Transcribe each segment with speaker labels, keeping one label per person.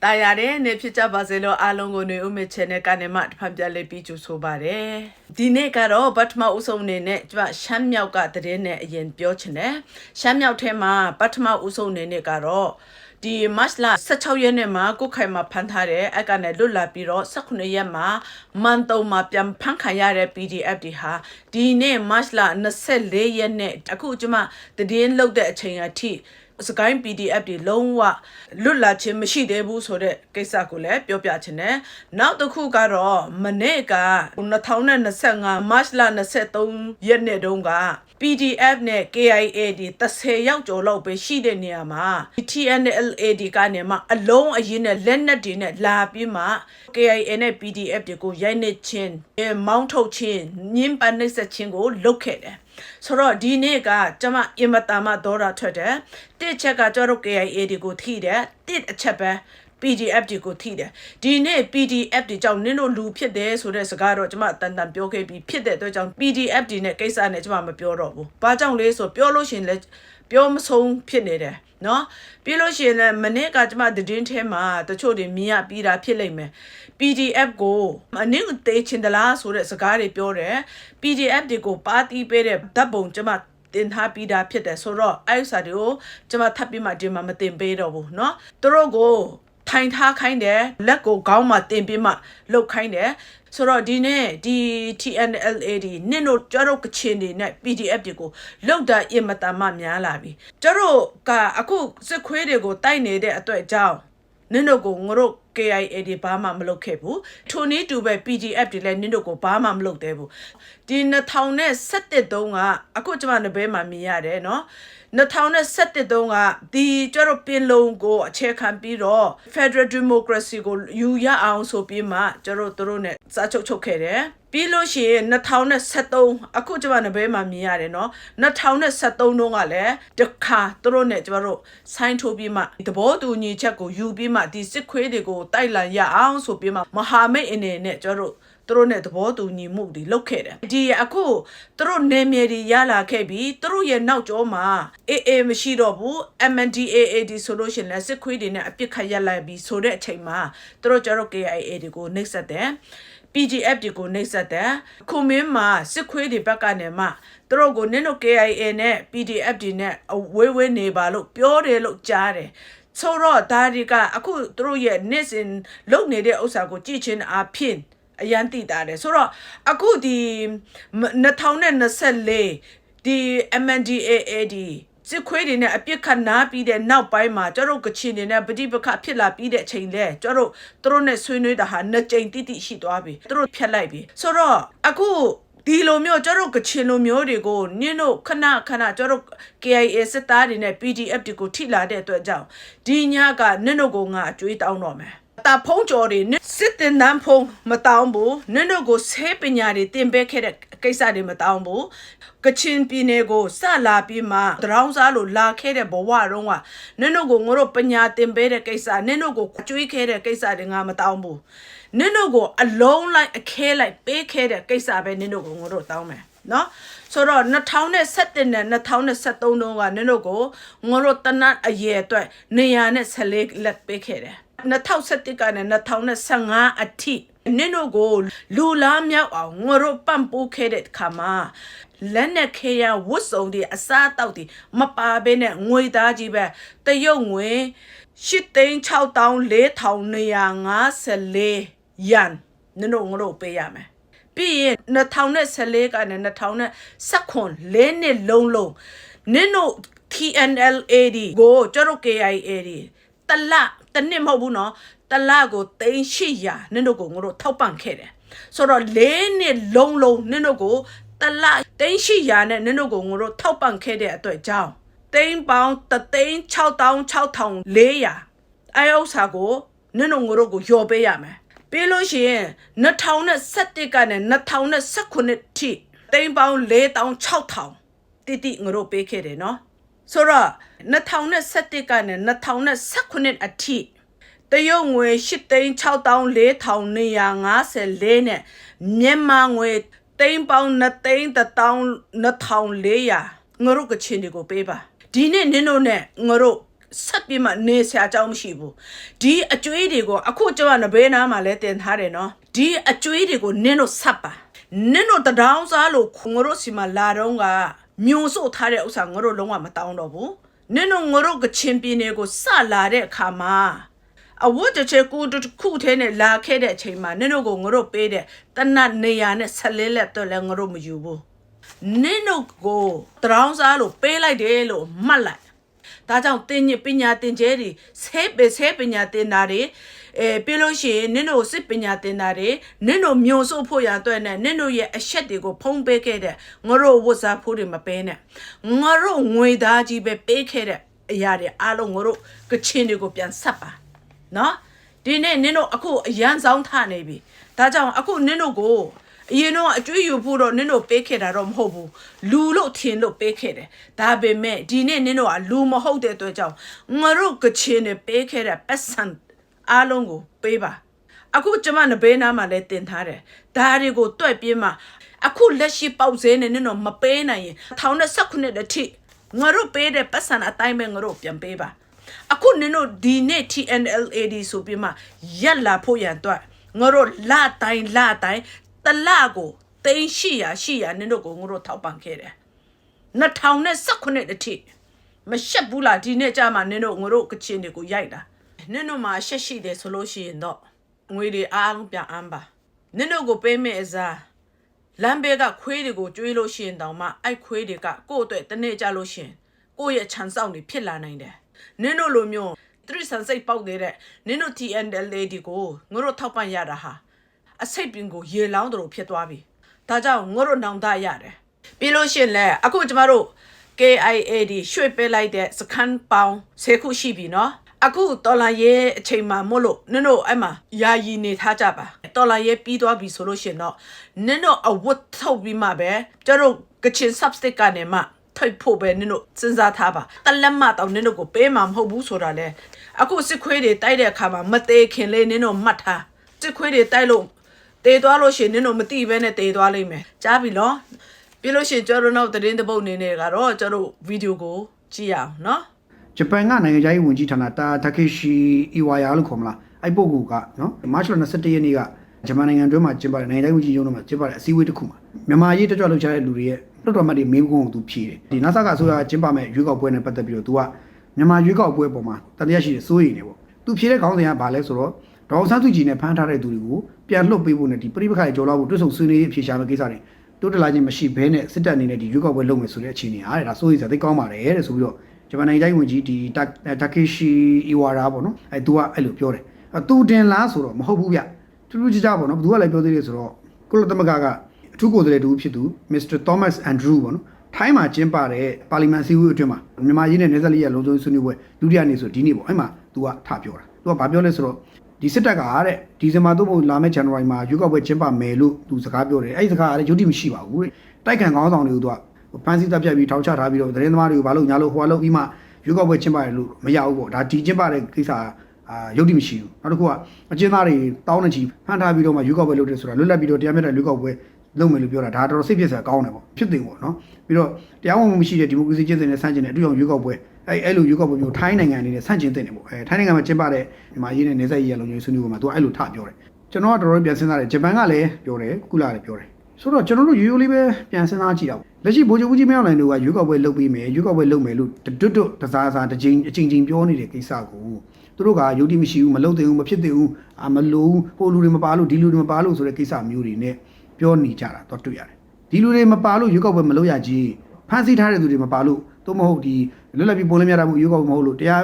Speaker 1: ။တာယာတဲ့နေဖြစ်ကြပါစေလို့အားလုံးကိုနေဦးမေ channel ကနေမှတစ်ဖန်ပြလေးပြီးကြိုဆိုပါရစေ။ဒီနေ့ကတော့ပထမဦးဆုံးအနေနဲ့ကျမရှမ်းမြောက်ကတည်င်းနဲ့အရင်ပြောချင်တယ်။ရှမ်းမြောက်ထဲမှာပထမဦးဆုံးအနေနဲ့ကတော့ဒီမတ်လ16ရက်နေ့မှာကိုခိုင်မှာဖမ်းထားတဲ့အကနေလွတ်လာပြီးတော့18ရက်မှာမန်တုံမှာပြန်ဖမ်းခံရတဲ့ PDF တွေဟာဒီနေ့မတ်လ24ရက်နေ့အခုကျမတည်င်းလောက်တဲ့အချိန်အထိ စကိုင်း PDF တွေလုံးဝလွတ်လာခြင်းမရှိသေးဘူးဆိုတဲ့ကိစ္စကိုလည်းပြောပြချင်တယ်။နောက်တစ်ခုကတော့မနေ့က2025 March လ23ရက်နေ့တုန်းက PDF နဲ့ KIA ဒီ30ရောက်ကျော်လောက်ပဲရှိတဲ့နေရာမှာ TNLA ဒီကနေမှအလုံးအရင်နဲ့လက်နက်တွေနဲ့လာပြီးမှ KIA နဲ့ PDF တွေကိုရိုက်နှက်ခြင်းမောင်းထုတ်ခြင်းညှဉ်းပန်းနှိပ်စက်ခြင်းကိုလုပ်ခဲ့တယ်။ ဆိုတော့ဒီနေ့ကကျမအင်မတန်မှဒေါ်တာထွက်တယ်တစ်ချက်ကကျတော့ KIA တွေကိုထိတယ်တစ်အချက်ပဲ PDF တွေကိုထိတယ်ဒီနေ့ PDF တွေကြောင့်နင်းတို့လူဖြစ်တယ်ဆိုတဲ့စကားတော့ကျွန်မတန်တန်ပြောခဲ့ပြီးဖြစ်တဲ့အတွက်ကြောင့် PDF တွေနဲ့ကိစ္စနဲ့ကျွန်မမပြောတော့ဘူး။ဘာကြောင့်လဲဆိုပြောလို့ရှိရင်လည်းပြောမဆုံးဖြစ်နေတယ် နော်ပြီးလို့ရှိရင်လည်းမနေ့ကကျွန်မသတင်းထဲမှာတချို့တွေမြင်ရပြီးတာဖြစ်လိမ့်မယ် PDF ကိုအနည်းတေးချင်သလားဆိုတဲ့စကားတွေပြောတယ် PDF တွေကိုပါတီးပေးတဲ့ဓာတ်ပုံကျွန်မတင်ထားပြီးသားဖြစ်တယ်ဆိုတော့အဲ့ဥစ္စာတွေကိုကျွန်မထပ်ပြီးမှဒီမှာမတင်ပေးတော့ဘူးเนาะသူတို့ကို ထိုင်ထားခိုင်းတယ်လက်ကိုခေါင်းမှာတင်ပြီးမှလှုပ်ခိုင်းတယ်ဆိုတော့ဒီနေ့ဒီ TNLA ဒီနင်တို့ကျတော့ကချင်တွေနဲ့ PDF တွေကိုလောက်တာအင်မတန်မှများလာပြီကျတော့ကအခုစစ်ခွေးတွေကိုတိုက်နေတဲ့အတွက်ကြောင့်နင်တို့ကိုငါတို့ KIA တွေဘာမှမလုပ်ခဲ့ဘူးထိုနည်းတူပဲ PDF တွေလည်းနင်တို့ကိုဘာမှမလုပ်သေးဘူးဒီ2017တုန်းကအခုကျွန်မနဘဲမှာမြင်ရတယ်နော်2017တုန်းကဒီကျတော့ပင်လုံကိုအခြေခံပြီးတော့ Federal Democracy ကိုယူရအောင်ဆိုပြီးမှကျတော့တို့ ਨੇ စာချုပ်ချုပ်ခဲ့တယ်ပြီးလို့ရှိရင်2023အခုကျမနဘဲမှာမြင်ရတယ်နော်2023တုန်းကလည်းတခါတို့ ਨੇ ကျမတို့ဆိုင်းထိုးပြီးမှသဘောတူညီချက်ကိုယူပြီးမှဒီစစ်ခွေးတွေကိုတိုက်လန်ရအောင်ဆိုပြီးမှမဟာမိတ်အနေနဲ့ကျမတို့သူတို့နဲ့သဘောတူညီမှုတွေလုပ်ခဲ့တယ်ဒီအခုသူတို့နေမြေတွေရလာခဲ့ပြီးသူတို့ရဲ့နောက်ကျောမှာအေးအေးမရှိတော့ဘူး MNDAAD ဆိုလို့ရှိရင်လည်းစစ်ခွေးတွေနဲ့အပြစ်ခတ်ရက်လိုက်ပြီးဆိုတဲ့အချိန်မှာသူတို့ကျတော့ KIA တွေကိုနှိပ်စက်တယ် PGF တွေကိုနှိပ်စက်တယ်ခုမင်းမှာစစ်ခွေးတွေဘက်ကနေမှသူတို့ကိုနင်းတို့ KIA နဲ့ PDF တွေနဲ့ဝေးဝေးနေပါလို့ပြောတယ်လို့ကြားတယ် ဆိုတော့ဒါတွေကအခုသူတို့ရဲ့နေ့စဉ်လုပ်နေတဲ့ဥစ္စာကိုကြည့်ချင်းအားဖြင့်အရန်တိတာတယ်ဆိုတော့အခုဒီ2024ဒီ MNDAAD စစ်ခွေးတွေနဲ့အပြစ်ခတ်နားပြီးတဲ့နောက်ပိုင်းမှာကျတို့ကချင်တွေနဲ့ပဋိပက္ခဖြစ်လာပြီးတဲ့အချိန်လဲကျတို့သူတို့နဲ့ဆွေးနွေးတာဟာနှစ်ကြိမ်တိတိရှိသွားပြီသူတို့ဖြတ်လိုက်ပြီဆိုတော့အခု ဒီလိုမျိုးကျတို့ကချင်လိုမျိုးတွေကိုနင်းတို့ခဏခဏကျတို့ KIA စစ်သားတွေနဲ့ PDF တွေကိုထိလာတဲ့အတွက်ကြောင့်ဒီညကနင်းတို့ကငါအကျွေးတောင်းတော့မယ်တာဖုံးကြော်တွေစစ်တင်တန်းဖုံးမတောင်းဘူးနင်တို့ကိုဆေးပညာတွေတင်ပေးခဲ့တဲ့ကိစ္စတွေမတောင်းဘူးကချင်ပြည်နယ်ကိုစလာပြီးမှတရောင်းစားလို့လာခဲ့တဲ့ဘဝတုန်းကနင်တို့ကိုငါတို့ပညာတင်ပေးတဲ့ကိစ္စနင်တို့ကိုကျွေးခဲ့တဲ့ကိစ္စတွေငါမတောင်းဘူး နင်တို့ကိုအလုံးလိုက်အခဲလိုက်ပေးခဲ့တဲ့ကိစ္စပဲနင်တို့ကိုငါတို့တောင်းမယ်နော်ဆိုတော့2017နဲ့2023တုန်းကနင်တို့ကိုငါတို့တနတ်အရေအတွက်နေရာနဲ့14လက်ပေးခဲ့တယ်2017ကနေ2025အထိနင်တို့ကိုလူလားမြောက်အောင်ငါတို့ပန့်ပိုးခဲ့တဲ့ခါမှာလက်နဲ့ခေရဝတ်စုံတွေအစားတောက်တွေမပါဘဲနဲ့ငွေသားကြီးပဲတရုတ်ငွေ8,6,454 ယန်နင်တို့ငါတို့ပေးရမယ်ပြီးရင်2014ကနေ2019လေးနှစ်လုံးလုံးနင်တို့ TNLAD ကိုကျတော့ KIA တလတနစ်မဟုတ်ဘူးနော်တလကို3800နင်တို့ကိုငါတို့ထောက်ပံ့ခဲ့တယ်ဆိုတော့လေးနှစ်လုံးလုံးနင်တို့ကိုတလ3800နဲ့နင်တို့ကိုငါတို့ထောက်ပံ့ခဲ့တဲ့အတွက်ကြောင့်သိန်းပေါင်း366,400အဲဥစ္စာကိုနင်တို့ငါတို့ကိုယော်ပေးရမယ် ပြီးလို့ရှိရင်2017ကနေ2019ထိသိန်းပေါင်း4,600တိတိငါတို့ပေးခဲ့တယ်နော်ဆိုတော့2017ကနေ2019အထိတရုတ်ငွေ8,6,4,454နဲ့မြန်မာငွေသိန်းပေါင်း2,1,400ငါတို့ကချင်တွေကိုပေးပါဒီနေ့နင်တို့နဲ့ငါတို့ ဆက်ပြီးမှနေဆရာအကြောင်းမရှိဘူးဒီအကျွေးတွေကိုအခုကျွန်မနဘေးနားမှာလဲတင်ထားတယ်နော်ဒီအကျွေးတွေကိုနင်းတို့ဆက်ပါနင်းတို့တဒေါင်းစားလို့ငါတို့စီမှာလာတော့ကမျိုးစို့ထားတဲ့ဥစ္စာငါတို့လုံးဝမတောင်းတော့ဘူးနင်းတို့ငါတို့ကချင်ပြင်းတွေကိုစလာတဲ့အခါမှာအဝတ်တစ်ချက်ကိုတစ်ခုထဲနဲ့လာခဲ့တဲ့အချိန်မှာနင်းတို့ကိုငါတို့ပေးတဲ့တနတ်နေရနဲ့ဆက်လေးလက်တော့လည်းငါတို့မယူဘူးနင်းတို့ကိုတရောင်းစားလို့ပေးလိုက်တယ်လို့မှတ်လိုက် ဒါကြောင့်တင်ညပညာတင်ကျဲတွေဆဲပဲဆဲပညာတင်တာတွေအဲပြီးလို့ရှိရင်နင်းတို့စစ်ပညာတင်တာတွေနင်းတို့မျိုးစို့ဖို့ရအတွက်နဲ့နင်းတို့ရဲ့အချက်တွေကိုဖုံးပေးခဲ့တဲ့ငါတို့ဝတ်စားဖို့တွေမပေးနဲ့ငါတို့ငွေသားကြီးပဲပေးခဲ့တဲ့အရာတွေအားလုံးငါတို့ကချင်တွေကိုပြန်ဆက်ပါနော်ဒီနေ့နင်းတို့အခုအရန်ဆောင်ထနေပြီဒါကြောင့်အခုနင်းတို့ကို အရင်တော့အကျွေးယူဖို့တော့နင်းတို့ပေးခဲ့တာတော့မဟုတ်ဘူးလူလို့ထင်လို့ပေးခဲ့တယ်ဒါပေမဲ့ဒီနေ့နင်းတို့ကလူမဟုတ်တဲ့အတွက်ကြောင့်ငါတို့ကချင်နဲ့ပေးခဲ့တဲ့ပတ်စံအားလုံးကိုပေးပါအခုကျမနဘေးနားမှာလည်းတင်ထားတယ်ဒါတွေကိုတွက်ပြင်းမှာအခုလက်ရှိပေါက်စဲနေနင်းတို့မပေးနိုင်ရင်1019တတိငါတို့ပေးတဲ့ပတ်စံအတိုင်းပဲငါတို့ပြန်ပေးပါအခုနင်တို့ဒီနေ့ TNLAD ဆိုပြီးမှရက်လာဖို့ရန်အတွက်ငါတို့လတိုင်းလတိုင်း တလကိုတိန်ရှိရရှိရနင်တို့ကိုငါတို့ထောက်ပံ့ခဲ့တယ်2019အထိမရှက်ဘူးလားဒီနေ့ကြာမှနင်တို့ငါတို့ကချင်တွေကိုရိုက်တာနင်တို့မှာရှက်ရှိတယ်ဆိုလို့ရှိရင်တော့ငွေတွေအားလုံးပြန်အမ်းပါနင်တို့ကိုပေးမယ့်အစားလမ်းဘေးကခွေးတွေကိုကျွေးလို့ရှိရင်တောင်မှအဲ့ခွေးတွေကကိုယ့်အတွက်တနေ့ကြလို့ရှိရင်ကိုယ့်ရဲ့ခြံစောက်တွေဖြစ်လာနိုင်တယ်နင်းတို့လိုမျိုးသတိဆန်စိတ်ပေါက်နေတဲ့နင်းတို့ TNL ဒီကိုငါတို့ထောက်ပံ့ရတာဟာ အစိတ်ပင်ကိုရေလောင်းတို့ဖြစ်သွားပြီဒါကြောင့်ငါတို့နောင်တရတယ်ပြီးလို့ရှိရင်လည်းအခုကျမတို့ KIA ဒီရွှေ့ပေးလိုက်တဲ့စခန်းပေါင်း10ခုရှိပြီနော်အခုတော်လာရဲ့အချိန်မှာမို့လို့နင်တို့အဲ့မှာယာယီနေထားကြပါတော်လာရဲ့ပြီးသွားပြီဆိုလို့ရှရင်တော့နင်တို့အဝတ်ထုတ်ပြီးမှပဲကျတို့ကချင် substick ကနေမှထိတ်ဖို့ပဲနင်တို့စဉ်းစားထားပါတလက်မတော့နင်တို့ကိုပေးမှာမဟုတ်ဘူးဆိုတာလေအခုစစ်ခွေးတွေတိုက်တဲ့အခါမှာမသေးခင်လေးနင်တို့မှတ်ထားစစ်ခွေးတွေတိုက်လို့ တေသွားလို့ရှရင်နင်တို့မတိဘဲနဲ့တေသွားလိမ့်မယ်ကြားပြီနော်ပြီးလို့ရှရင်ကျတို့နောက်သတင်းတစ်ပုတ်အနေနဲ့ကတော့ကျတို့ဗီဒီယိုကိုကြည့်ရအောင်နော်
Speaker 2: ဂျပန်ကနိုင်ငံခြားရေးဝန်ကြီးဌာနတာတာကေရှီအီဝါယာလို့ခေါ်မလားအဲ့ပုဂ္ဂိုလ်ကနော်မတ်လ22ရက်နေ့ကဂျပန်နိုင်ငံတွင်းမှာကျင်းပတဲ့နိုင်ငံခြားရေးဝန်ကြီးရုံးတော်မှာကျင်းပတဲ့အစည်းအဝေးတစ်ခုမှာမြန်မာရေးတက်ကြွလှုပ်ရှားတဲ့လူတွေရဲ့လွှတ်တော်မှတ်တွေမေးခွန်းကိုသူဖြေတယ်ဒီ NASA ကအစိုးရကျင်းပမဲ့ရွေးကောက်ပွဲနဲ့ပတ်သက်ပြီးတော့သူကမြန်မာရွေးကောက်ပွဲပေါ်မှာတတရားရှိတဲ့စိုးရိမ်နေပေါ့သူဖြေတဲ့ခေါင်းစဉ်ကဘာလဲဆိုတော့ဒေါအောင်ဆန်းစုကြည်နဲ့ဖမ်းထားတဲ့သူတွေကို ပြန်လွှတ်ပေးဖို့နဲ့ဒီပြိပခါတွေကြော်လာဖို့တွတ်ဆုံဆွေးနွေးအဖြေရှာမယ့်ကိစ္စတွေတိုးတက်လာခြင်းမရှိဘဲနဲ့စစ်တပ်အနေနဲ့ဒီရွေးကောက်ပွဲလုပ်မယ်ဆိုတဲ့အခြေအနေအားတဲ့ဒါစိုးရိမ်စရာသိကောင်းပါတယ်တဲ့ဆိုပြီးတော့ဂျပန်နိုင်ငံဝန်ကြီးဒီတာကေရှီအီဝါရာပေါ့နော်အဲသူကအဲ့လိုပြောတယ်အဲသူတင်လားဆိုတော့မဟုတ်ဘူးဗျထူးထူးခြားခြားပေါ့နော်ဘသူကလည်းပြောသေးတယ်ဆိုတော့ကုလသမဂ္ဂကအထူးကိုယ်စားလှယ်တူဖြစ်သူမစ္စတာသောမတ်အန်ဒရူးပေါ့နော်ထိုင်းမှာကျင်းပတဲ့ပါလီမန်စီဝေးအတွင်းမှာမြန်မာရင်းနဲ့နေသက်လီရလုံခြုံရေးဆွေးနွေးပွဲဒုတိယနေ့ဆိုဒီနေ့ပေါ့အဲ့မှာ तू ကထပြောတာ तू ကဘာပြောလဲဆိုတော့ ဒီစစ်တပ်ကတဲ့ဒီဇင်ဘာသို့မဟုတ်လာမယ့်ဇန်နဝါရီမှာရွေးကောက်ပွဲကျင်းပမယ်လို့ तू စကားပြောတယ်အဲ့ဒီစကားကလည်းယုတ်တိမရှိပါဘူးတဲ့တိုက်ခံခေါင်းဆောင်တွေကို तू ကဖန်စီတပ်ပြတ်ပြီးထောင်ချထားပြီးတော့သတင်းသမားတွေကိုဘာလို့ညာလို့ဟိုလို့ပြီးမှရွေးကောက်ပွဲကျင်းပရလို့မရဘူးပေါ့ဒါဒီကျင်းပတဲ့ကိစ္စအာယုတ်တိမရှိဘူးနောက်တစ်ခုကအကျဉ်းသားတွေတောင်းနေချီဖမ်းထားပြီးတော့မှရွေးကောက်ပွဲလုပ်တယ်ဆိုတာလွတ်လပ်ပြီးတော့တရားမျှတတဲ့ရွေးကောက်ပွဲလုပ်မယ်လို့ပြောတာဒါတော်တော်စိတ်ဖြစ်စရာကောင်းတယ်ပေါ့ဖြစ်တင်ပေါ့နော်ပြီးတော့တရားဝင်မှုမရှိတဲ့ဒီမိုကရေစီကျင့်စဉ်နဲ့ဆန့်ကျင်တဲ့အတူအောင်ရွေးကောက်ပွဲ အဲအဲ့လိုရွေးကောက်ပွဲမျိုးထိုင်းနိုင်ငံအနေနဲ့ဆန့်ကျင်တင်တယ်ပေါ့အဲထိုင်းနိုင်ငံမှာကျင်းပတဲ့ဒီမှာရေးတဲ့နေဆက်ရေးရလုံခြုံရေးဆွေးနွေးပွဲမှာသူကအဲ့လိုထပြောတယ်ကျွန်တော်ကတော်တော်ပြန်စဉ်းစားတယ်ဂျပန်ကလည်းပြောတယ်ကုလာလည်းပြောတယ်ဆိုတော့ကျွန်တော်တို့ရိုးရိုးလေးပဲပြန်စဉ်းစားကြည့်အောင်လက်ရှိဗိုလ်ချုပ်ကြီးမင်းအောင်လှိုင်တို့ကရွေးကောက်ပွဲလုပ်ပြီးမယ်ရွေးကောက်ပွဲလုပ်မယ်လို့တွတ်တွတ်တစားစားတစ်ချိန်အချိန်ချင်းပြောနေတဲ့ကိစ္စကိုသူတို့ကယုံကြည်မရှိဘူးမလုပ်သင့်ဘူးမဖြစ်သင့်ဘူးအာမလို့ဟိုလူတွေမပါလို့ဒီလူတွေမပါလို့ဆိုတဲ့ကိစ္စမျိုးတွေနဲ့ပြောနေကြတာတော့တွေ့ရတယ်ဒီလူတွေမပါလို့ရွေးကောက်ပွဲမလုပ်ရကြီးဖန်ဆီးထားတဲ့သူတွေမပါလို့ သို့မဟုတ်ဒီလွတ်လပ်ပြီးပုံလင်းများတာမှုရွေးကောက်ပွဲမဟုတ်လို့တရား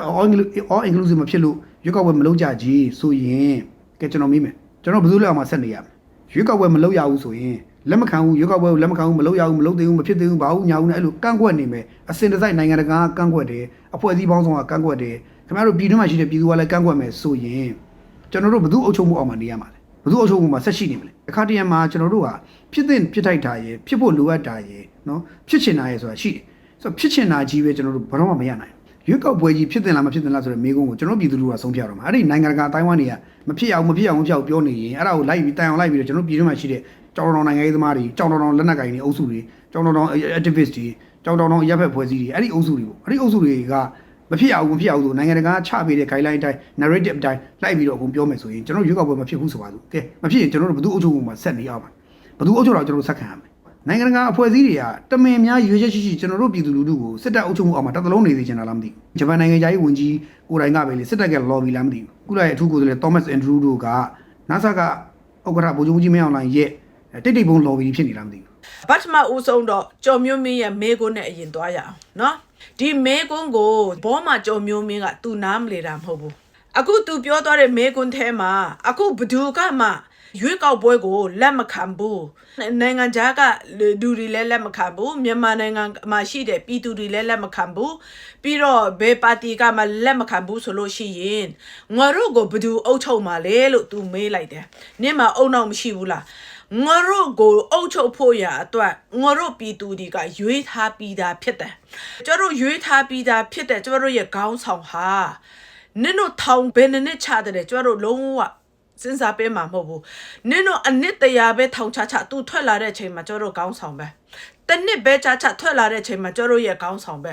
Speaker 2: all inclusive မဖြစ်လို့ရွေးကောက်ပွဲမလုပ်ကြကြီးဆိုရင်ကဲကျွန်တော်မေးမယ်ကျွန်တော်ဘယ်သူလဲအောင်မဆက်နေရမလဲရွေးကောက်ပွဲမလုပ်ရဘူးဆိုရင်လက်မခံဘူးရွေးကောက်ပွဲကိုလက်မခံဘူးမလုပ်ရဘူးမလုပ်သေးဘူးမဖြစ်သေးဘူးဘာဘူးညာဘူးနဲ့အဲ့လိုကန့်ကွက်နေမယ်အစင်တစိုက်နိုင်ငံတကာကကန့်ကွက်တယ်အဖွဲ့အစည်းပေါင်းစုံကကန့်ကွက်တယ်ခင်ဗျားတို့ပြည်တွင်းမှာရှိတဲ့ပြည်သူကလည်းကန့်ကွက်မယ်ဆိုရင်ကျွန်တော်တို့ဘယ်သူအုပ်ချုပ်မှုအောက်မှာနေရမှာလဲဘယ်သူအုပ်ချုပ်မှုမှာဆက်ရှိနေမလဲအခါတရံမှာကျွန်တော်တို့ကဖြစ်တဲ့ဖြစ်ထိုက်တာရယ်ဖြစ်ဖို့လိုအပ်တာရယ်နော်ဖြစ်ချင်တာရယ်ဆိုတာရှိတယ် ဆိုတော့ဖြစ်ချင်တာကြီးပဲကျွန်တော်တို့ဘာတော့မှမရနိုင်ရွေးကောက်ပွဲကြီးဖြစ်တင်လားမဖြစ်တင်လားဆိုတဲ့မေးခွန်းကိုကျွန်တော်ပြည်သူလူထုကဆုံးဖြတ်ရတော့မှာအဲ့ဒီနိုင်ငံတကာအတိုင်းဝန်းတွေကမဖြစ်အောင်မဖြစ်အောင်မဖြစ်အောင်ပြောနေရင်အဲ့ဒါကိုလိုက်ပြီးတိုင်အောင်လိုက်ပြီးတော့ကျွန်တော်ပြည်တွင်းမှာရှိတဲ့ကြောင်တော်နိုင်ငံရေးသမားတွေကြောင်တော်တော်လက်နက်ကိုင်တွေအုပ်စုတွေကြောင်တော်တော် activist တွေကြောင်တော်တော်ရပ်ဖက်ဖွဲ့စည်းတွေအဲ့ဒီအုပ်စုတွေပေါ့အဲ့ဒီအုပ်စုတွေကမဖြစ်အောင်မဖြစ်အောင်ဆိုနိုင်ငံတကာချပေးတဲ့ guideline အတိုင်း narrative အတိုင်းလိုက်ပြီးတော့အကုန်ပြောမယ်ဆိုရင်ကျွန်တော်ရွေးကောက်ပွဲမဖြစ်ဘူးဆိုပါစို့ကဲမဖြစ်ရင်ကျွန်တော်တို့ဘယ်သူအုပ်ချုပ်မှုမှာဆက်နေအောင်ပါဘယ်သူအုပ်ချုပ်တော့ကျွန်တော်တို့ဆက်ခံရမယ် နိုင်ငံတကာအဖွဲ့အစည်းတွေကတမင်များရွေးချက်ရှိရှိကျွန်တော်တို့ပြည်သူလူထုကိုစစ်တပ်အုပ်ချုပ်မှုအောက်မှာတသလုံးနေစေချင်တာလားမသိဘူးဂျပန်နိုင်ငံသားကြီးဝန်ကြီးကိုယ်တိုင်ကပဲလေစစ်တပ်က lobby လားမသိဘူးခုလိုက်အထူးကိုယ်စားလှယ် Thomas Andrew တို့က NASA ကဥက္ကဋ္ဌဗိုလ်ချုပ်ကြီးမင်းအောင်လှိုင်ရဲ့တိတ်တိတ်ပုံ lobby ဖြစ်နေလားမသိဘူး
Speaker 1: ဘတ်မဦးဆုံးတော့ကြော်မျိုးမင်းရဲ့မေကွန်းနဲ့အရင်သွားရအောင်နော်ဒီမေကွန်းကိုဘောမှာကြော်မျိုးမင်းကသူနားမလေတာမဟုတ်ဘူးအခုသူပြောသွားတဲ့မေကွန်းထဲမှာအခုဘသူကမှ ရွေးကောက်ပွဲကိုလက်မခံဘူးနိုင်ငံခြားကလူတွေလည်းလက်မခံဘူးမြန်မာနိုင်ငံမှာရှိတဲ့ပြည်သူတွေလည်းလက်မခံဘူးပြီးတော့ဘယ်ပါတီကမှလက်မခံဘူးဆိုလို့ရှိရင်ငါတို့ကိုဘသူအုပ်ချုပ်မှာလဲလို့သူမေးလိုက်တယ်နင့်မှာအုံနောက်မရှိဘူးလားငါတို့ကိုအုပ်ချုပ်ဖို့ရအတွက်ငါတို့ပြည်သူတွေကရွေးထားပြီးသားဖြစ်တယ်ကျတို့ရွေးထားပြီးသားဖြစ်တဲ့ကျတို့ရဲ့ခေါင်းဆောင်ဟာနင်တို့ထောင်ဘယ်နှစ်နှစ်ချတယ်ကျတို့လုံးဝ စဉ်းစားပေးမှာမဟုတ်ဘူးနင်တို့အနစ်တရာပဲထောင်ချချသူထွက်လာတဲ့ချိန်မှာကျတို့ခေါင်းဆောင်ပဲတနစ်ပဲချချထွက်လာတဲ့ချိန်မှာကျတို့ရဲ့ခေါင်းဆောင်ပဲ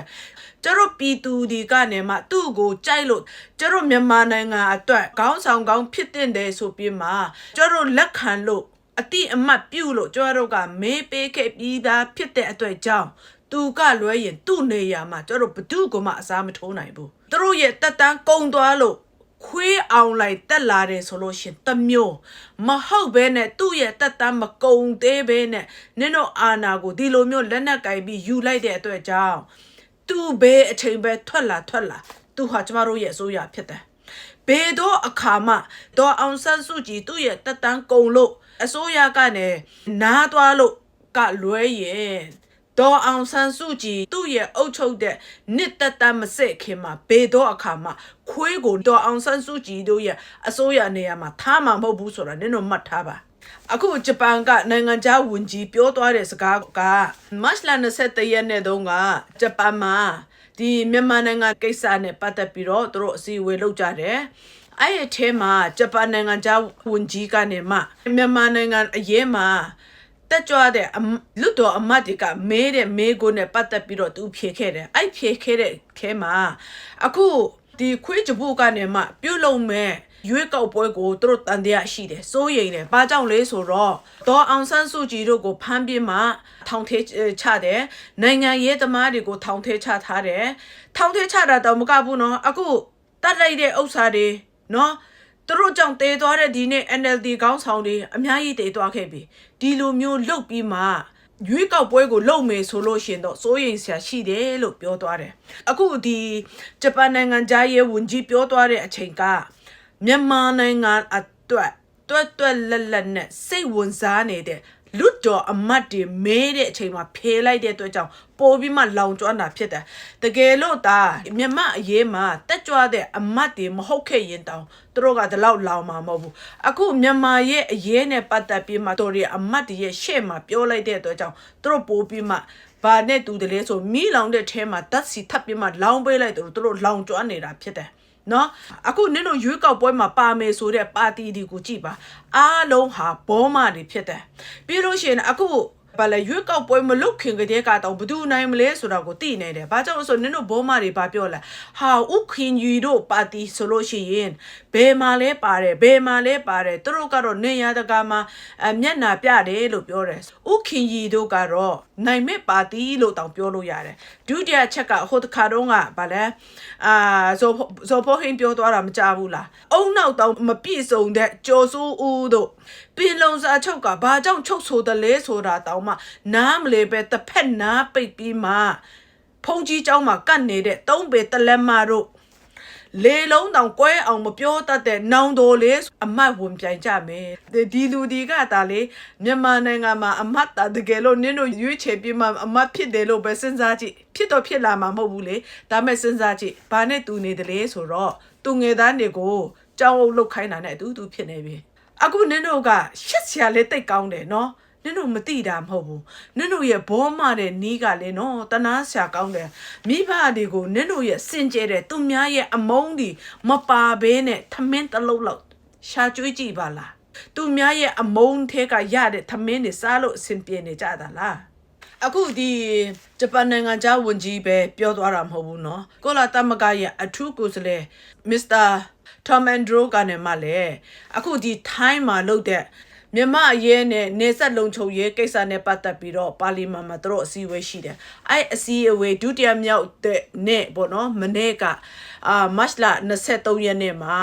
Speaker 1: ကျတို့ပြည်သူတွေကနေမှသူ့ကိုကြိုက်လို့ကျတို့မြန်မာနိုင်ငံအတွက်ခေါင်းဆောင်ကောင်းဖြစ်တဲ့တယ်ဆိုပြီးမှကျတို့လက်ခံလို့အတိအမတ်ပြုလို့ကျွားတို့ကမေးပေးခဲ့ပြီးသားဖြစ်တဲ့အတွက်ကြောင့်သူကလွဲရင်သူ့နေရာမှာကျွားတို့ဘသူ့ကိုမှအစားမထိုးနိုင်ဘူးသူတို့ရဲ့တက်တန်းကုံသွားလို့ ခွေးအောင်လိုက်တက်လာတယ်ဆိုလို့ရှရင်တမျိုးမဟုတ်ဘဲနဲ့သူ့ရဲ့တက်တန်းမကုံသေးဘဲနဲ့နင်တို့အာနာကိုဒီလိုမျိုးလက်နက်ကင်ပြီးယူလိုက်တဲ့အတွက်ကြောင့်သူ့ဘဲအချိန်ပဲထွက်လာထွက်လာသူဟာကျမတို့ရဲ့အစိုးရဖြစ်တယ်ဘေတော့အခါမှတော့အောင်ဆန်းစုကြည်သူ့ရဲ့တက်တန်းကုံလို့အစိုးရကနေနားသွားလို့ကလွဲရင် တော့အောင်ဆန်းစုကြည်သူ့ရဲ့အုပ်ချုပ်တဲ့နှစ်တက်တန်းမစစ်ခင်မှာဘေတော့အခါမှခွေးကိုတော့အောင်ဆန်းစုကြည်တို့ရဲ့အစိုးရနေရာမှာထားမှာမဟုတ်ဘူးဆိုတာနင်တို့မှတ်ထားပါအခုဂျပန်ကနိုင်ငံခြားဝန်ကြီးပြောသွားတဲ့စကားကမတ်လ23ရက်နေ့တုန်းကဂျပန်မှာဒီမြန်မာနိုင်ငံကိစ္စနဲ့ပတ်သက်ပြီးတော့သူတို့အစည်းအဝေးလုပ်ကြတယ်။အဲ့ဒီအထဲမှာဂျပန်နိုင်ငံခြားဝန်ကြီးကနေမှမြန်မာနိုင်ငံအရေးမှာ တက်ကြွတဲ့အမလွတ်တော်အမတ်တွေကမဲတဲ့မဲကိုနဲ့ပတ်သက်ပြီးတော့သူဖြေခဲ့တယ်။အဲ့ဖြေခဲ့တဲ့ခဲမှာအခုဒီခွေးကြဖို့ကနေမှပြုတ်လုံးမဲ့ရွေးကောက်ပွဲကိုသူတို့တန်တရားရှိတယ်စိုးရိမ်တယ်ဘာကြောင့်လဲဆိုတော့ဒေါ်အောင်ဆန်းစုကြည်တို့ကိုဖမ်းပြစ်မှထောင်ထဲချတယ်နိုင်ငံရေးသမားတွေကိုထောင်ထဲချထားတယ်ထောင်ထဲချတာတော့မကဘူးနော်အခုတတ်လိုက်တဲ့ဥစ္စာတွေနော် သူတို့ကြောင့်တေသွားတဲ့ဒီနေ့ NLD ခေါင်းဆောင်တွေအများကြီးတေသွားခဲ့ပြီဒီလိုမျိုးလုတ်ပြီးမှရွေးကောက်ပွဲကိုလုပ်မယ်ဆိုလို့ရှရင်တော့စိုးရိမ်စရာရှိတယ်လို့ပြောသွားတယ်အခုဒီဂျပန်နိုင်ငံသားရဲ့ဝန်ကြီးပြောသွားတဲ့အချိန်ကမြန်မာနိုင်ငံအတွက်တွတ်တွတ်လက်လက်နဲ့စိတ်ဝင်စားနေတဲ့ လူတော်အမတ်တွေမဲတဲ့အချိန်မှာဖယ်လိုက်တဲ့အတွက်ကြောင့်ပိုပြီးမှလောင်ကျွမ်းတာဖြစ်တယ်။တကယ်လို့ဒါမြမအရေးမှာတက်ကြွတဲ့အမတ်တွေမဟုတ်ခဲ့ရင်တောင်သူတို့ကဒီလောက်လောင်မှာမဟုတ်ဘူး။အခုမြန်မာရဲ့အရေးနဲ့ပတ်သက်ပြီးမှတို့တွေအမတ်တွေရဲ့ရှေ့မှာပြောလိုက်တဲ့အတွက်ကြောင့်သူတို့ပိုပြီးမှဘာနဲ့တူတယ်လဲဆိုမိလောင်တဲ့ထဲမှာဓာတ်စီထပ်ပြီးမှလောင်ပေးလိုက်တယ်သူတို့လောင်ကျွမ်းနေတာဖြစ်တယ်။ နော်အခုနင်တို့ရွေးကောက်ပွဲမှာပါမယ်ဆိုတဲ့ပါတီတွေကိုကြည့်ပါအားလုံးဟာဘောမတွေဖြစ်တယ်ပြီးလို့ရှိရင်အခု ဘာလဲရွေးကောက်ပွဲမလုပ်ခင်ကတည်းကတော့ဘယ်သူနိုင်မလဲဆိုတော့ကိုသိနေတယ်ဘာကြောင့်လဲဆိုနင်တို့ဘောမတွေဘာပြောလဲဟာဥခင်ယူတို့ပါတီဆိုလို့ရှိရင်ဘယ်မှာလဲပါတယ်ဘယ်မှာလဲပါတယ်သူတို့ကတော့နေရတကာမှာအမျက်နာပြတယ်လို့ပြောတယ်ဥခင်ယူတို့ကတော့နိုင်မဲ့ပါတီလို့တောင်ပြောလို့ရတယ်ဒုတိယချက်ကဟိုတခါတော့ကဘာလဲအာဇောဇောဖိုဟင်းပြောသွားတာမကြဘူးလားအုံနောက်တောင်မပြည့်စုံတဲ့ကြော်စိုးဦးတို့ပင်လုံစာချုပ်ကဘာကြောင့်ချုပ်ဆိုတယ်လဲဆိုတာတောင်မှနားမလဲပဲတစ်ဖက်နားပိတ်ပြီးမှဖုန်ကြီးเจ้าမှာကတ်နေတဲ့သုံးပေတလက်မတို့လေလုံးတောင်ကွဲအောင်မပြောတတ်တဲ့နောင်တော်လေးအမတ်ဝင်ပြိုင်ကြမယ်ဒီဒီလူဒီကတာလေမြန်မာနိုင်ငံမှာအမတ်တာတကယ်လို့နင်းတို့ရွေးချယ်ပြီးမှအမတ်ဖြစ်တယ်လို့ပဲစဉ်းစားကြည့်ဖြစ်တော့ဖြစ်လာမှာမဟုတ်ဘူးလေဒါမဲ့စဉ်းစားကြည့်ဘာနဲ့တူနေတယ်လဲဆိုတော့သူငယ်သားတွေကိုကြောင်းအုပ်လုတ်ခိုင်းတာနဲ့အတူတူဖြစ်နေပြီ အခုနင်းတို့ကရှက်စရာလေးတိတ်ကောင်းတယ်နော် နင်တို့မသိတာမဟုတ်ဘူးနင်တို့ရဲ့ဘောမတဲ့နီးကလည်းနော်တနာဆရာကောင်းတယ်မိဘတွေကိုနင်တို့ရဲ့စင်ကြဲတဲ့သူများရဲ့အမုန်းဒီမပါဘဲနဲ့ထမင်းတစ်လုံးလောက်ရှာကျွေးကြည့်ပါလားသူများရဲ့အမုန်းထဲကရတဲ့ထမင်းတွေစားလို့အဆင်ပြေနေကြတာလား အခုဒီဂျပန်နိုင်ငံခြားဝန်ကြီးပဲပြောသွားတာမဟုတ်ဘူးเนาะကိုလာတမကရဲ့အထူးကိုယ်စားလှယ်မစ္စတာ ထော်မန်ဒရိုကနေမှလည်းအခုဒီ time မှာလုပ်တဲ့မြန်မာအရေးနဲ့နေဆက်လုံခြုံရေးကိစ္စနဲ့ပတ်သက်ပြီးတော့ပါလီမန်မှာသူတို့အစည်းအဝေးရှိတယ်။အဲ့အစည်းအဝေးဒုတိယမြောက်တဲ့နေ့ပေါ့နော်မနေ့ကအာမတ်လ23ရက်နေ့မှာ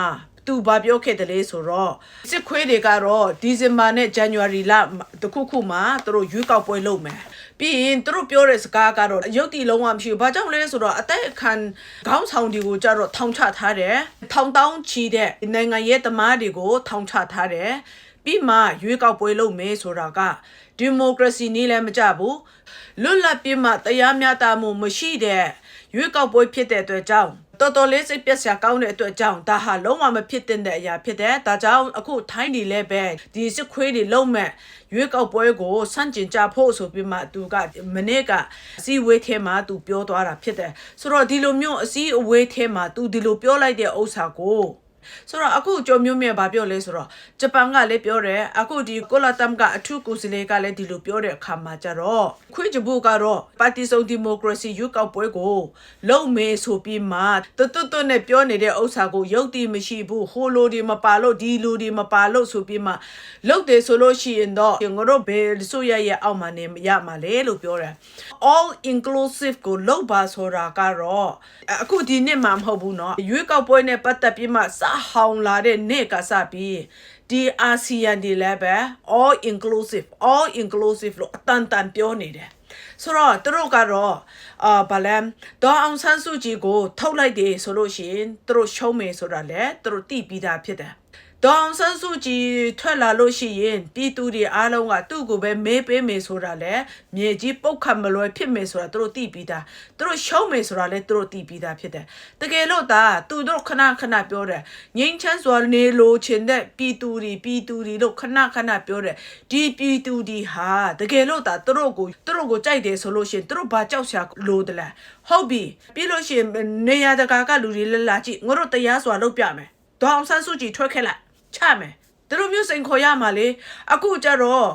Speaker 1: သူဘာပြောခဲ့တယ်လဲဆိုတော့စစ်ခွေးတွေကတော့ဒီဇင်ဘာနဲ့ဇန်နဝါရီလတခုခုမှာသူတို့ရွေးကောက်ပွဲလုပ်မယ် ပြီးရင်သူတို့ပြောတဲ့စကားကတော့ရုပ်တည်လုံးဝမရှိဘူးဘာကြောင့်လဲဆိုတော့အသက်အခမ်းခေါင်းဆောင်တွေကိုကြတော့ထောင်ချထားတယ်ထောင်တောင်းချီတဲ့နိုင်ငံရေးသမားတွေကိုထောင်ချထားတယ်ပြီးမှရွေးကောက်ပွဲလုပ်မယ်ဆိုတာကဒီမိုကရေစီနည်းလည်းမကြဘူးလွတ်လပ်ပြီးမှတရားမျှတမှုမရှိတဲ့ရွေးကောက်ပွဲဖြစ်တဲ့အတွက်ကြောင့် တော်တော်လေးစိတ်ပျက်စရာကောင်းတဲ့အတွက်ကြောင့်ဒါဟာလုံးဝမဖြစ်တဲ့အရာဖြစ်တယ်ဒါကြောင့်အခုထိုင်းနေလည်းပဲဒီစစ်ခွေးတွေလုံးမဲ့ရွေးကောက်ပွဲကိုစန့်ကျင်ကြဖို့ဆိုပြီးမှသူကမနေ့ကအစည်းအဝေးထဲမှာသူပြောသွားတာဖြစ်တယ်ဆိုတော့ဒီလိုမျိုးအစည်းအဝေးထဲမှာသူဒီလိုပြောလိုက်တဲ့ဥစ္စာကို ဆိုတော့အခုကြုံမျိုးမြတ်ဘာပြောလဲဆိုတော့ဂျပန်ကလည်းပြောတယ်အခုဒီကိုလာတမ်ကအထူးကိုယ်စားလှယ်ကလည်းဒီလိုပြောတဲ့အခါမှာကျတော့ခွေးဂျပူကတော့ပါတီစုံဒီမိုကရေစီရွေးကောက်ပွဲကိုလုံမေဆိုပြီးမှတွတ်တွတ်နဲ့ပြောနေတဲ့ဥစ္စာကိုရုပ်တည်မရှိဘူးဟိုလိုဒီမပါလို့ဒီလိုဒီမပါလို့ဆိုပြီးမှလုတ်တယ်ဆိုလို့ရှိရင်တော့ငါတို့ဘယ်ဆိုရရဲ့အောက်မှာနေရမှာလေလို့ပြောတယ် all inclusive ကိုလုတ်ပါဆိုတာကတော့အခုဒီနှစ်မှာမဟုတ်ဘူးเนาะရွေးကောက်ပွဲနဲ့ပတ်သက်ပြီးမှစ ဟောင်းလာတဲ့နေ့ကစပြီးဒီအာဆီယံဒီလည်းပဲ all inclusive all inclusive လို့အတန်တန်ပြောနေတယ်ဆိုတော့သူတို့ကတော့အာဗလန်ဒေါ်အောင်ဆန်းစုကြည်ကို ထုတ်လိုက်တယ်ဆိုလို့ရှိရင်သူတို့ရှုံးမယ်ဆိုတာလည်းသူတို့သိပြီးသားဖြစ်တယ် ဒေါအောင်ဆန်းစုကြည်ထွက်လာလို့ရှိရင်ပြည်သူတွေအားလုံးကသူ့ကိုပဲမေးပေးမယ်ဆိုတာလဲမြေကြီးပုတ်ခတ်မလွယ်ဖြစ်မယ်ဆိုတာသူတို့သိပြီးသားသူတို့ရှုံးမယ်ဆိုတာလဲသူတို့သိပြီးသားဖြစ်တယ်တကယ်လို့ဒါသူတို့ခဏခဏပြောတယ်ငိမ့်ချမ်းစွာနေလို့ချင်တဲ့ပြည်သူတွေပြည်သူတွေလို့ခဏခဏပြောတယ်ဒီပြည်သူတွေဟာတကယ်လို့ဒါသူတို့ကိုသူတို့ကိုကြိုက်တယ်ဆိုလို့ရှိရင်သူတို့ဘာကြောက်စရာလိုတယ်လဲဟုတ်ပြီပြီးလို့ရှိရင်နေရတကာကလူတွေလည်းလာကြည့်ငါတို့တရားစွာလုပ်ပြမယ်ဒေါအောင်ဆန်းစုကြည်ထွက်ခဲ့လိုက် ချမယ်သူတို့မျိုးစိန်ခေါ်ရမှာလေအခုကြတော့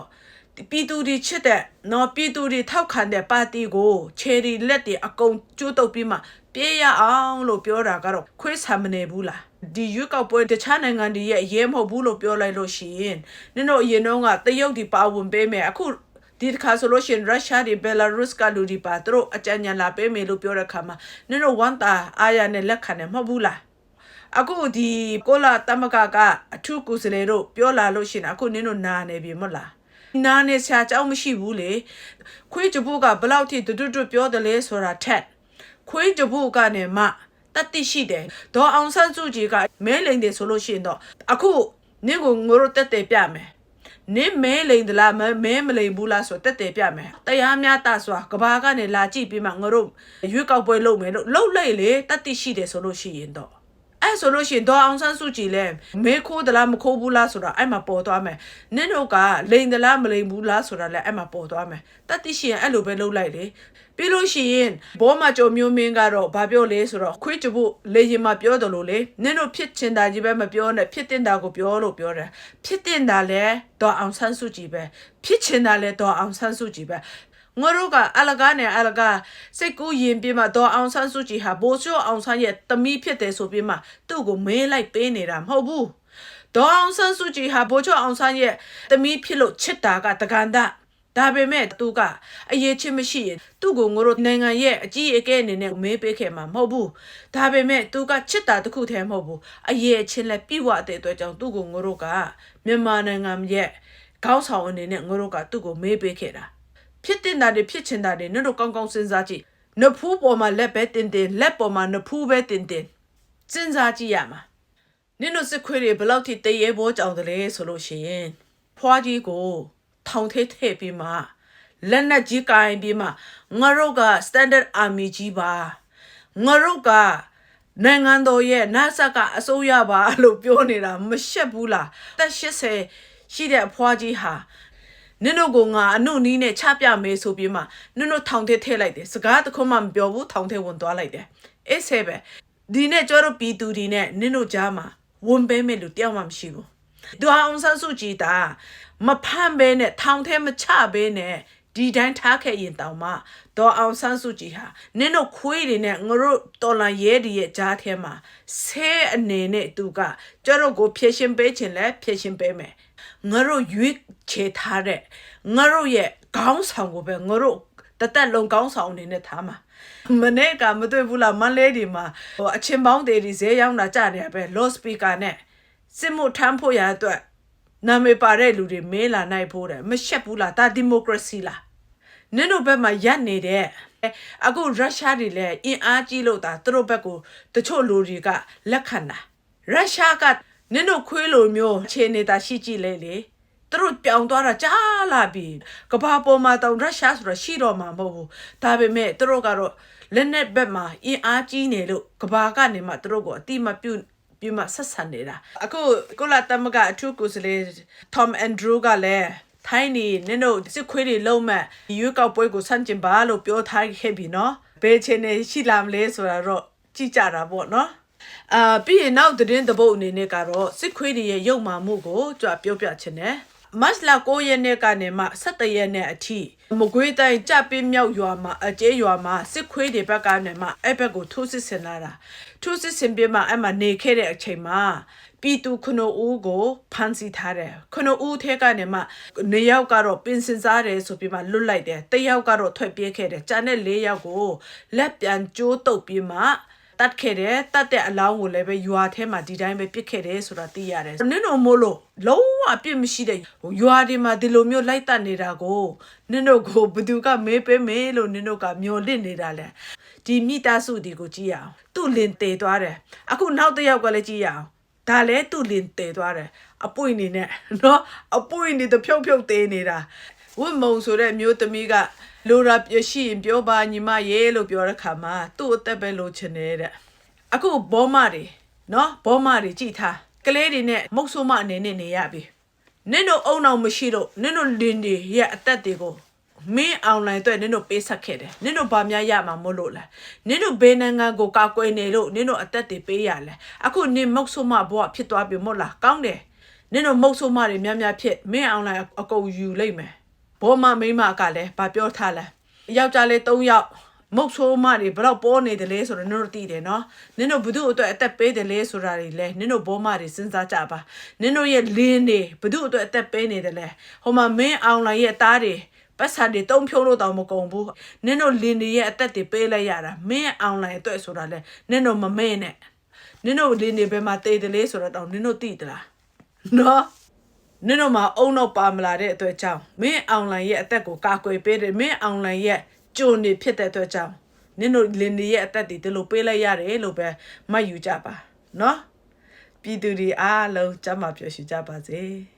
Speaker 1: ပြည်သူတွေချစ်တဲ့နော်ပြည်သူတွေထောက်ခံတဲ့ပါတီကိုချယ်ရီလက်တွေအကုန်ကျိုးတုပ်ပြီးမှပြေးရအောင်လို့ပြောတာကတော့ခွေးဆံမနေဘူးလားဒီရွက်ကောက်ပွဲတခြားနိုင်ငံတွေရဲ့အရေးမဟုတ်ဘူးလို့ပြောလိုက်လို့ရှိရင်နင်တို့အရင်တော့ကတရုတ်ဒီပါဝင်ပေးမယ်အခုဒီတစ်ခါဆိုလို့ရှိရင်ရုရှားတွေဘယ်လာရုစ်ကလူတွေပါသူတို့အကြံဉာဏ်လာပေးမယ်လို့ပြောတဲ့ခါမှာနင်တို့ဝန်တာအာရနဲ့လက်ခံတယ်မဟုတ်ဘူးလား အခုဒီကိုလာတမကကအထုကုစလေတို့ပြောလာလို့ရှင်အခုနင်းတို့နာနေပြီမဟုတ်လားနာနေဆရာကြောက်မရှိဘူးလေခွေးကြဖို့ကဘလောက်ထိတွတ်တွတ်ပြောတယ်လဲဆိုတာထက်ခွေးကြဖို့ကနေမှတတ်သိရှိတယ်ဒေါ်အောင်ဆန်းစုကြည်ကမဲလိန်တယ်ဆိုလို့ရှိရင်တော့အခုနင့်ကိုငိုရတက်တယ်ပြမယ်နင့်မဲလိန်သလားမဲမလိန်ဘူးလားဆိုတက်တယ်ပြမယ်တရားများတဆိုတာကဘာကနေလာကြည့်ပြီးမှငါတို့ရွေးကောက်ပွဲလုပ်မယ်လို့လှုပ်လိုက်လေတတ်သိရှိတယ်ဆိုလို့ရှိရင်တော့ အဲ့ဆိုလို့ရှိရင်ဒေါ်အောင်ဆန်းစုကြည်လဲမဲခိုးသလားမခိုးဘူးလားဆိုတာအဲ့မှာပေါ်သွားမယ်နင့်တို့ကလိန်သလားမလိန်ဘူးလားဆိုတာလဲအဲ့မှာပေါ်သွားမယ်တတိရှိရင်အဲ့လိုပဲလုပ်လိုက်လေပြီးလို့ရှိရင်ဘောမကြုံမျိုးမင်းကတော့ဘာပြောလဲဆိုတော့ခွေးကြဖို့လေရင်မှာပြောတယ်လို့လေနင့်တို့ဖြစ်ချင်တာကြီးပဲမပြောနဲ့ဖြစ်တင်တာကိုပြောလို့ပြောတယ်ဖြစ်တင်တာလဲဒေါ်အောင်ဆန်းစုကြည်ပဲဖြစ်ချင်တာလဲဒေါ်အောင်ဆန်းစုကြည်ပဲ ငါတို့ကအလကားနဲ့အလကားစိတ်ကူးရင်ပြမဒေါ်အောင်ဆန်းစုကြည်ဟာဘိုးချိုအောင်ဆန်းရဲ့တမီးဖြစ်တယ်ဆိုပြီးမှသူ့ကိုမေးလိုက်ပေးနေတာမဟုတ်ဘူးဒေါ်အောင်ဆန်းစုကြည်ဟာဘိုးချိုအောင်ဆန်းရဲ့တမီးဖြစ်လို့ချစ်တာကတကန်တာဒါပေမဲ့သူကအရေးချင်းမရှိရင်သူ့ကိုငါတို့နိုင်ငံရဲ့အကြီးအကဲအနေနဲ့မေးပေးခဲ့မှာမဟုတ်ဘူးဒါပေမဲ့သူကချစ်တာတခုတည်းမဟုတ်ဘူးအရေးချင်းလည်းပြည့်ဝတဲ့အတွက်ကြောင့်သူ့ကိုငါတို့ကမြန်မာနိုင်ငံရဲ့ခေါင်းဆောင်အနေနဲ့ငါတို့ကသူ့ကိုမေးပေးခဲ့တာ ဖြစ်တင်တာတွေဖြစ်ချင်တာတွေနင်တို့ကောင်းကောင်းစဉ်းစားကြည့်နဖူးပေါ်မှာလက်ပဲတင်တင်လက်ပေါ်မှာနဖူးပဲတင်တင်စဉ်းစားကြည့်ရမှာနင်တို့စစ်ခွေးတွေဘယ်လောက်ထိတရေဘောကြောင်တယ်လဲဆိုလို့ရှိရင်ဖွားကြီးကိုထောင်ထဲထည့်ပြီးမှလက်နက်ကြီးကင်ပြီးမှငါတို့က standard army ကြီးပါငါတို့ကနိုင်ငံတော်ရဲ့နတ်ဆတ်ကအစိုးရပါလို့ပြောနေတာမရှက်ဘူးလားတက်80ရှိတဲ့အဖွားကြီးဟာ နင်တို့ကငါအနုနီးနဲ့ချပြမယ်ဆိုပြီးမှနင်တို့ထောင်ထဲထည့်လိုက်တယ်စကားတစ်ခုမှမပြောဘူးထောင်ထဲဝင်သွားလိုက်တယ်အေးဆဲပဲဒီနဲ့ကျတော့ပြည်သူဒီနဲ့နင်တို့ကြားမှာဝန်ပေးမဲ့လူတယောက်မှမရှိဘူးသူအောင်ဆန်းစုကြည်တာမဖမ်းဘဲနဲ့ထောင်ထဲမချဘဲနဲ့ဒီတိုင်းထားခဲ့ရင်တောင်မှဒေါ်အောင်ဆန်းစုကြည်ဟာနင်းတို့ခွေးတွေနဲ့ငါတို့တော်လန်ရဲတွေရဲ့ကြားထဲမှာဆဲအနေနဲ့သူကကျတော့ကိုဖြည့်ရှင်ပေးခြင်းလဲဖြည့်ရှင်ပေးမယ် ငါတို့ရွေးချယ်ထားတဲ့ငါတို့ရဲ့ခေါင်းဆောင်ကိုပဲငါတို့တသက်လုံးခေါင်းဆောင်အနေနဲ့ထားမှာမနေ့ကမတွေ့ဘူးလားမန်လေးဒီမှာဟိုအချင်းပေါင်းတွေဒီဈေးရောက်တာကြားနေရပဲ low speaker နဲ့စစ်မှုထမ်းဖို့ရအတွက်နာမည်ပါတဲ့လူတွေမေးလာနိုင်ဖို့တယ်မရှက်ဘူးလားဒါဒီမိုကရေစီလားနင်တို့ဘက်မှာရက်နေတဲ့အဲအခုရုရှားတွေလည်းအင်အားကြီးလို့ဒါသူတို့ဘက်ကိုတချို့လူတွေကလက်ခံတာရုရှားက နင်တို့ခွေးလိုမျိုးအခြေနေတာရှိကြည့်လေလေသူတို့ပြောင်းသွားတာကြားလာပြီကဘာပေါ်မှာတောင်ရုရှားဆိုတော့ရှိတော့မှာမဟုတ်ဘူးဒါပေမဲ့သူတို့ကတော့လက်နက်ဘက်မှာအင်အားကြီးနေလို့ကဘာကနေမှသူတို့ကိုအတိမပြုတ်ပြမဆက်ဆံနေတာအခုကိုလာတမကအထူးကိုယ်စားလှယ် Tom Andrew ကလည်းထိုင်းနေနင်တို့စစ်ခွေးတွေလုံးမဲ့ရွေးကောက်ပွဲကိုဆန့်ကျင်ပါလို့ပြောထားခဲ့ပြီနော်ဘယ်ချင်းနေရှိလာမလဲဆိုတာတော့ကြည့်ကြတာပေါ့နော် အာပြီးရင်နောက်သတင်းသဘုတ်အနေနဲ့ကတော့စစ်ခွေးတွေရဲ့ရုပ်မာမှုကိုကြွပြောပြချင်တယ်မတ်လ9ရက်နေ့ကနေမှ17ရက်နေ့အထိမကွေးတိုင်းကြပင်းမြောက်ရွာမှာအကျေးရွာမှာစစ်ခွေးတွေဘက်ကနေမှအဲ့ဘက်ကိုထိုးစစ်ဆင်လာတာထိုးစစ်ဆင်ပြီးမှအဲ့မှာနေခဲ့တဲ့အချိန်မှာပြည်သူခုနှစ်ဦးကိုဖမ်းဆီးထားတယ်ခုနှစ်ဦးထဲကနေမှနေယောက်ကတော့ပင်စင်စားတယ်ဆိုပြီးမှလွတ်လိုက်တယ်တစ်ယောက်ကတော့ထွက်ပြေးခဲ့တယ်ကျန်တဲ့၄ယောက်ကိုလက်ပြန်ကျိုးတုပ်ပြီးမှ တတ်ခဲ့တယ်တတ်တဲ့အလောင်းကိုလည်းပဲရွာထဲမှာဒီတိုင်းပဲပြစ်ခဲ့တယ်ဆိုတာသိရတယ်နင်တို့မို့လို့လုံးဝအပြစ်မရှိတဲ့ဟိုရွာဒီမှာဒီလိုမျိုးလိုက်တတ်နေတာကိုနင်တို့ကိုဘယ်သူကမေးပေးမေးလို့နင်တို့ကမျောလင့်နေတာလဲဒီမိသားစုဒီကိုကြည့်ရအောင်သူ့လင်တေသွားတယ်အခုနောက်တစ်ယောက်ကလည်းကြည့်ရအောင်ဒါလည်းသူ့လင်တေသွားတယ်အပွင့်နေနဲ့နော်အပွင့်နေတဖြုတ်ဖြုတ်သေးနေတာဝတ်မုံဆိုတဲ့မျိုးသမီးက လိုရာပြရှိရင်ပြောပါညီမရေလို့ပြောတဲ့ခါမှာသူ့အသက်ပဲလိုချင်တယ်တဲ့အခုဘောမတွေနော်ဘောမတွေကြည်ထားကလေးတွေနဲ့မုတ်ဆိုးမအနေနဲ့နေရပြီနင်တို့အုံအောင်မရှိတော့နင်တို့လင်းတွေရဲ့အသက်တွေကိုမင်းအွန်လိုင်းအတွက်နင်တို့ပေးဆက်ခဲ့တယ်နင်တို့ဘာများရမှာမို့လို့လဲနင်တို့ဘေးနိုင်ငံကိုကာကွယ်နေလို့နင်တို့အသက်တွေပေးရလဲအခုနင်မုတ်ဆိုးမဘဝဖြစ်သွားပြီမို့လားကောင်းတယ်နင်တို့မုတ်ဆိုးမတွေများများဖြစ်မင်းအွန်လိုင်းအကုန်ယူလိုက်မယ် ဘောမမိန်းမကလည်းဗာပြောထားလဲယောက်ျားလေး၃ယောက်မုတ်ဆိုးမတွေဘယ်တော့ပေါ်နေတယ်လဲဆိုတော့နင်တို့သိတယ်နော်နင်တို့ဘု து အတွက်အသက်ပေးတယ်လဲဆိုတာတွေလဲနင်တို့ဘောမတွေစဉ်းစားကြပါနင်တို့ရဲ့လင်းတွေဘု து အတွက်အသက်ပေးနေတယ်လဲဟိုမှာမင်းအောင်လိုင်ရဲ့သားတွေပတ်စာတွေတုံးဖြုံးလို့တောင်မကုန်ဘူးနင်တို့လင်းတွေရဲ့အသက်တွေပေးလိုက်ရတာမင်းအောင်လိုင်အတွက်ဆိုတာလဲနင်တို့မမဲနဲ့နင်တို့လင်းတွေဘယ်မှာတည်တယ်လဲဆိုတော့တောင်နင်တို့သိသလားနော် နင်တို့မှာအုံတော့ပါမလာတဲ့အတွက်ကြောင့်မင်းအွန်လိုင်းရဲ့အသက်ကိုကာကွယ်ပေးတယ်မင်းအွန်လိုင်းရဲ့ကြုံနေဖြစ်တဲ့အတွက်ကြောင့်နင်တို့လင်နေရဲ့အသက်တွေဒီလိုပေးလိုက်ရတယ်လို့ပဲမှတ်ယူကြပါနော်ပြည်သူတွေအားလုံးကျမ်းမာပျော်ရွှင်ကြပါစေ။